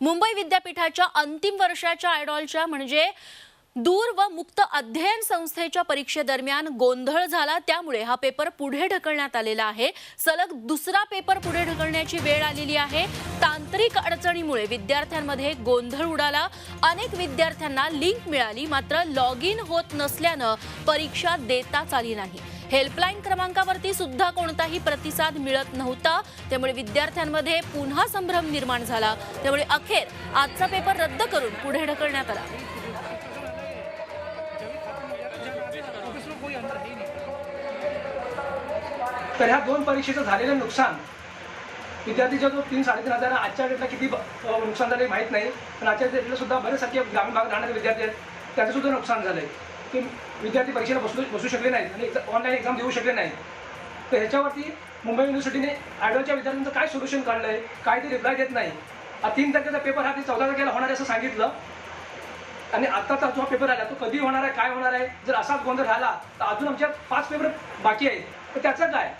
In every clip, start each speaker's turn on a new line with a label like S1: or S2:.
S1: मुंबई विद्यापीठाच्या अंतिम वर्षाच्या आयडॉलच्या म्हणजे दूर व मुक्त अध्ययन संस्थेच्या परीक्षेदरम्यान गोंधळ झाला. त्यामुळे हा पेपर पुढे ढकलण्यात आलेला आहे. सलग दुसरा पेपर पुढे ढकलण्याची वेळ आलेली आहे. तांत्रिक अडचणीमुळे विद्यार्थ्यांमध्ये गोंधळ उडाला. अनेक विद्यार्थ्यांना लिंक मिळाली मात्र लॉग इन होत नसल्यानं परीक्षा देताच आली नाही. हेल्पलाईन क्रमांकावरती सुद्धा कोणताही प्रतिसाद मिळत नव्हता. त्यामुळे विद्यार्थ्यांमध्ये पुन्हा संभ्रम निर्माण झाला. त्यामुळे अखेर आजचा पेपर रद्द करून पुढे ढकलण्यात आला.
S2: तर ह्या दोन परीक्षेचं झालेलं नुकसान विद्यार्थीच्या जो तीन साडेतीन हजार आजच्या डेटला किती नुकसान झाले माहीत नाही. पण आजच्या डेटला सुद्धा बरेचसे ग्रामीण भागात राहणारे विद्यार्थी आहेत त्याचं सुद्धा नुकसान झालं आहे की विद्यार्थी परीक्षेला बसू बसू शकले नाहीत आणि ऑनलाईन एक्झाम देऊ शकले नाहीत. तर ह्याच्यावरती मुंबई युनिव्हर्सिटीने आयडॉलच्या विद्यार्थ्यांचं काय सोल्युशन काढलं आहे काय ते रिप्लाय देत नाही. हा तीन तारखेचा पेपर हा ते चौदा तारखेला होणार आहे असं सांगितलं. आणि आत्ताचा जो पेपर आला तो कधी होणार आहे काय होणार आहे? जर असाच गोंधळ झाला तर अजून आमच्या पाच पेपर बाकी आहेत. तर त्याचं काय?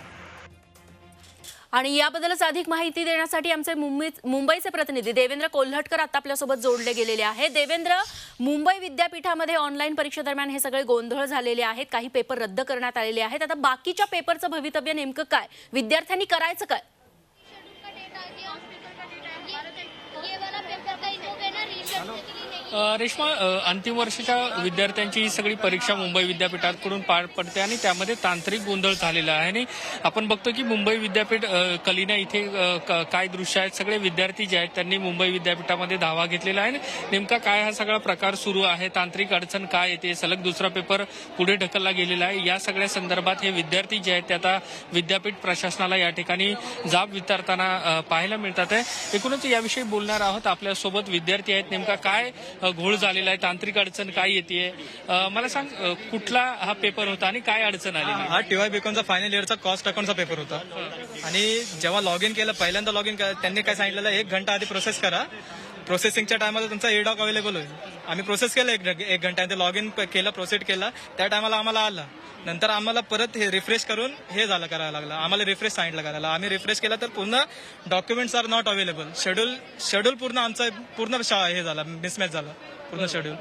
S1: आणि याबद्दलच अधिक माहिती देण्यासाठी आमचे मुंबई मुंबईचे प्रतिनिधी देवेंद्र कोल्हटकर आता आपल्यासोबत जोडले गेलेले आहेत. देवेंद्र मुंबई विद्यापीठामध्ये ऑनलाईन परीक्षेदरम्यान हे सगळे गोंधळ झालेले आहेत. काही पेपर रद्द करण्यात आलेले आहेत. आता बाकीच्या पेपरचं भवितव्य नेमकं काय? विद्यार्थ्यांनी करायचं काय?
S3: ये वाला पेपर का इन लोग है
S4: रेश्मा अंतिम वर्षाच्या विद्यार्थ्यांची ही सगळी परीक्षा मुंबई विद्यापीठाकडून पार पडते आणि त्यामध्ये तांत्रिक गोंधळ झालेला आहे. आणि आपण बघतो की मुंबई विद्यापीठ कलिना इथे क- काय दृश्य आहेत? सगळे विद्यार्थी जे आहेत त्यांनी मुंबई विद्यापीठामध्ये धावा घेतलेला आहे. नेमका काय हा सगळा प्रकार सुरू आहे? तांत्रिक अडचण काय येते? सलग दुसरा पेपर पुढे ढकलला गेलेला आहे. या सगळ्या संदर्भात हे विद्यार्थी जे आहेत ते आता विद्यापीठ प्रशासनाला या ठिकाणी जाब विचारताना पाहायला मिळतात आहे. एकूणच याविषयी बोलणार आहोत. आपल्यासोबत विद्यार्थी आहेत. नेमका काय घोळ झालेला आहे तांत्रिक अडचण काय येते मला सांग कुठला हा पेपर होता आणि काय अडचण आली
S5: हा टीवाय बीकॉमचा फायनल इयरचा कॉस्ट अकाउंटचा पेपर होता. आणि जेव्हा लॉग इन केलं पहिल्यांदा लॉग इन त्यांनी काय सांगितलेलं एक घंटा आधी प्रोसेस करा. प्रोसेसिंगच्या टायमाला तुमचा ए डॉक अवेलेबल होईल. आम्ही प्रोसेस केलं एक एक घंटा ते लॉग इन केलं प्रोसेड केला. त्या टायमाला आम्हाला आला. नंतर आम्हाला परत हे रिफ्रेश करून हे झालं करायला लागलं. आम्हाला रिफ्रेश सांगितलं करायला आम्ही रिफ्रेश केला तर पूर्ण documents are not available schedule schedule पूर्ण आमचा पूर्ण हे झाला मिसमॅच झाला. पूर्ण शेड्यूल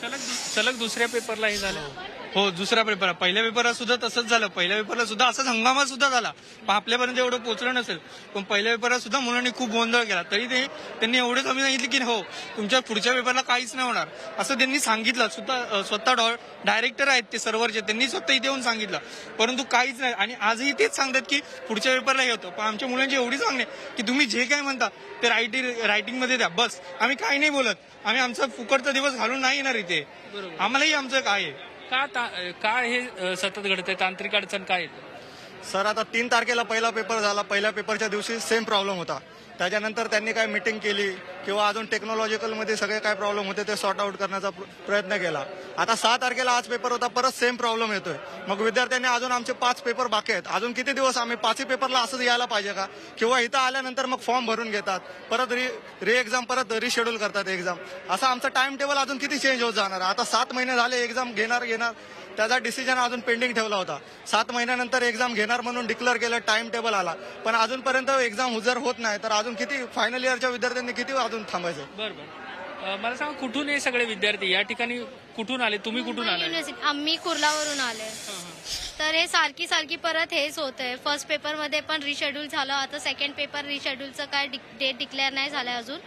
S4: सलग सलग दुसऱ्या पेपरला हे झालं.
S6: हो दुसरा पेपर पहिल्या पेपरात सुद्धा तसंच झालं. पहिल्या पेपरला सुद्धा असंच हंगामा सुद्धा झाला. पण आपल्यापर्यंत एवढं पोहोचलं नसेल. पण पहिल्या पेपरात सुद्धा मुलांनी खूप गोंधळ केला. तरी ते त्यांनी एवढे कमी सांगितले की हो तुमच्या पुढच्या पेपरला काहीच नाही होणार. असं त्यांनी सांगितलं. स्वतः स्वतः डायरेक्टर आहेत ते सर्व्हरचे त्यांनी स्वतः इथे येऊन सांगितलं. परंतु काहीच नाही. आणि आजही तेच सांगतात की पुढच्या पेपरला हे होतं. पण आमच्या मुलांची एवढी सांगणे की तुम्ही जे काय म्हणता ते रायटिंग रायटिंगमध्ये द्या. बस. आम्ही काही नाही बोलत. आम्ही आमचा फुकटचा दिवस घालून नाही येणार इथे. आम्हालाही आमचं काय आहे?
S4: का ता- हे सतत घडतंय? तांत्रिक अडचण काय
S7: सर आता तीन तारखेला पहिला पेपर झाला. पहिल्या पेपरच्या दिवशी सेम प्रॉब्लेम होता. त्याच्यानंतर त्यांनी काय मिटिंग केली? किंवा अजून टेक्नॉलॉजिकलमध्ये सगळे काय प्रॉब्लेम होते ते सॉर्ट आउट करण्याचा प्रयत्न केला. आता सहा तारखेला आज पेपर होता परत सेम प्रॉब्लेम येतोय. मग विद्यार्थ्यांनी अजून आमचे पाच पेपर बाकी आहेत. अजून किती दिवस आम्ही पाचही पेपरला असंच यायला पाहिजे का? किंवा इथं आल्यानंतर मग फॉर्म भरून घेतात. परत री री एक्झाम परत रिशेड्यूल करतात एक्झाम असा आमचं टाइम टेबल अजून किती चेंज होत जाणार? आता सात महिने झाले एक्झाम घेणार घेणार. त्याचा डिसिजन अजून पेंडिंग ठेवला होता. सात महिन्यानंतर एक्झाम घेणार म्हणून डिक्लेअर केलं टाइम टेबल आला. पण अजूनपर्यंत एक्झाम उजर होत नाही. तर अजून किती फायनल इयरच्या विद्यार्थ्यांनी किती अजून थांबायचं.
S4: बरं बरं. अ, मला सांग कुठून हे सगळे विद्यार्थी या ठिकाणी कुठून आले? तुम्ही कुठून आले
S3: युनिव्हर्सिटी आम्ही कुर्लावरून आले. तर हे सारखी सारखी परत हेच होत आहे फर्स्ट पेपरमध्ये पण रिशेड्यूल झालं. आता सेकंड पेपर रिशेड्यूलचं काय डेट डिक्लेअर नाही झालं अजून.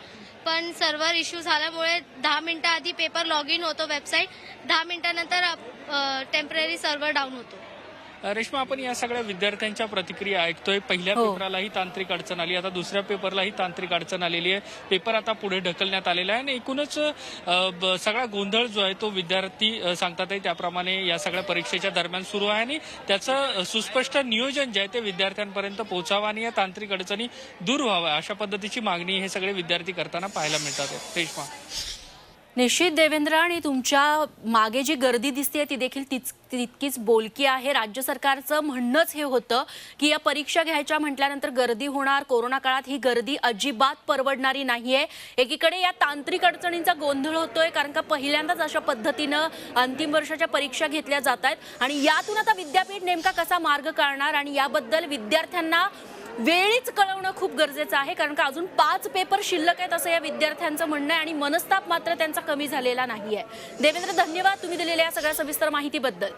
S3: पण सर्व्हर इश्यू झाल्यामुळे दहा मिनिटं आधी पेपर लॉग इन होतो वेबसाईट दहा मिनिटानंतर टेंपररी सर्व्हर डाऊन होतो.
S4: रेश्मा आपण या सगळ्या विद्यार्थ्यांच्या प्रतिक्रिया ऐकतोय. पहिल्या
S1: हो.
S4: पेपरालाही तांत्रिक अडचण आली. आता दुसऱ्या पेपरलाही तांत्रिक अडचण आलेली आहे. पेपर आता पुढे ढकलण्यात आलेला आहे आणि एकूणच सगळा गोंधळ जो आहे तो विद्यार्थी सांगतात आहे त्याप्रमाणे या सगळ्या परीक्षेच्या दरम्यान सुरू आहे आणि त्याचं सुस्पष्ट नियोजन जे आहे ते विद्यार्थ्यांपर्यंत पोहोचावं आणि या तांत्रिक अडचणी दूर व्हाव्या अशा पद्धतीची मागणी हे सगळे विद्यार्थी करताना पाहायला मिळतात. रेश्मा.
S1: निश्चित देवेंद्र आणि तुमच्या मागे जी गर्दी दिसते ती देखील तिच तितकीच बोलकी आहे. राज्य सरकारचं म्हणणंच हे होतं की या परीक्षा घ्यायच्या म्हटल्यानंतर गर्दी होणार. कोरोना काळात ही गर्दी अजिबात परवडणारी नाही आहे एकीकडे या तांत्रिक अडचणींचा गोंधळ होतोय कारण का पहिल्यांदाच अशा पद्धतीनं अंतिम वर्षाच्या परीक्षा घेतल्या जात आहेत. आणि यातून आता विद्यापीठ नेमका कसा मार्ग काढणार? आणि याबद्दल विद्यार्थ्यांना वेळीच कळवणं खूप गरजेचं आहे कारण का अजून पाच पेपर शिल्लक आहेत असं या विद्यार्थ्यांचं म्हणणं आहे आणि मनस्ताप मात्र त्यांचा कमी झालेला नाही आहे देवेंद्र धन्यवाद तुम्ही दिलेल्या या सगळ्या सविस्तर माहितीबद्दल.